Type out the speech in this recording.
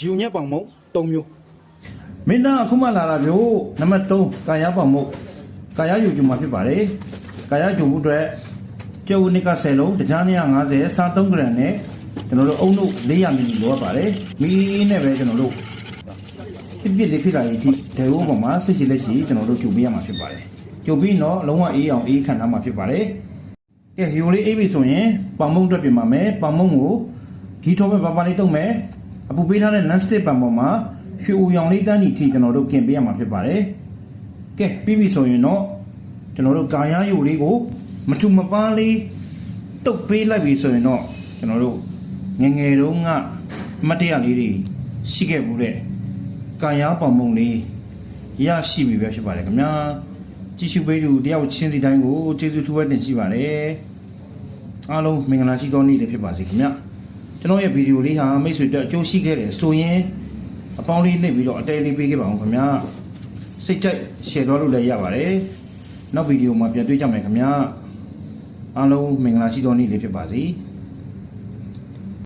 ယူညက်ပေါင်မုံ၃မျိုးမင်းသားအခုမှလာတာမျိုးနံပါတ်3ကာယပေါင်မှုကာယယူကျုံမှာဖြစ်ပါတယ်ကာယကျုံမှုအတွက်ကျုပ်နှစ်က10လုံးတခြား250စား3ဂရမ်နဲ့ကျွန်တော်တို့အုံတို့400မီလီလိုအပ်ပါတယ်မီလီနဲ့ပဲကျွန်တော်တို့ပြစ်ပြစ်လေးဖြစ်လာရင်ဒီဒေဝပေါ်မှာစစ်ရှိလက်ရှိကျွန်တော်တို့ကျုံပေးရမှာဖြစ်ပါတယ်ကျုံပြီးတော့လုံးဝအေးအောင်အေးခံထားမှာဖြစ်ပါတယ်ကဲယူလေးအေးပြီဆိုရင်ပေါင်မုံအတွက်ပြင်ပါမယ်ပေါင်မုံကိုဂီထောပဲပါပါလေးတုံးမယ် အပူပေးထားတဲ့ non stick ပန်ပေါ်မှာရွှေဦးရောင်လေးတန်းတီထိကျွန်တော်တို့กินပေးရမှာဖြစ်ပါတယ်ကဲပြီးပြီဆိုရင်တော့ကျွန်တော်တို့ကာယာယူလေးကိုမထူမပန်းလေးတုတ်ပေးလိုက်ပြီဆိုရင်တော့ကျွန်တော်တို့ငယ်ငယ်တုန်းကအမတ်တရလေးတွေရှိခဲ့မှုတဲ့ကာယာပေါင်မုံလေးရရှိပြီပဲဖြစ်ပါတယ်ခင်ဗျာကြည့်ရှုပေးသူတယောက်ချင်းစီတိုင်းကိုကျေးဇူးထူးပဲတင်ရှိပါတယ်အားလုံးမင်္ဂလာရှိသောနေ့လေးဖြစ်ပါစေခင်ဗျာ ကျွန်တော်ရဲ့ဗီဒီယိုလေးဟာမိတ်ဆွေတို့အကျိုးရှိခဲ့တယ်ဆိုရင်အပေါင်းလေးနှိပ်ပြီးတော့အတဲလေးပေးခဲ့ပါအောင်ခင်ဗျာစိတ်ကြိုက် share တော့လို့လည်းရပါတယ်နောက်ဗီဒီယိုမှာပြန်တွေ့ကြမယ်ခင်ဗျာအားလုံးမင်္ဂလာရှိသောနေ့လေးဖြစ်ပါစေ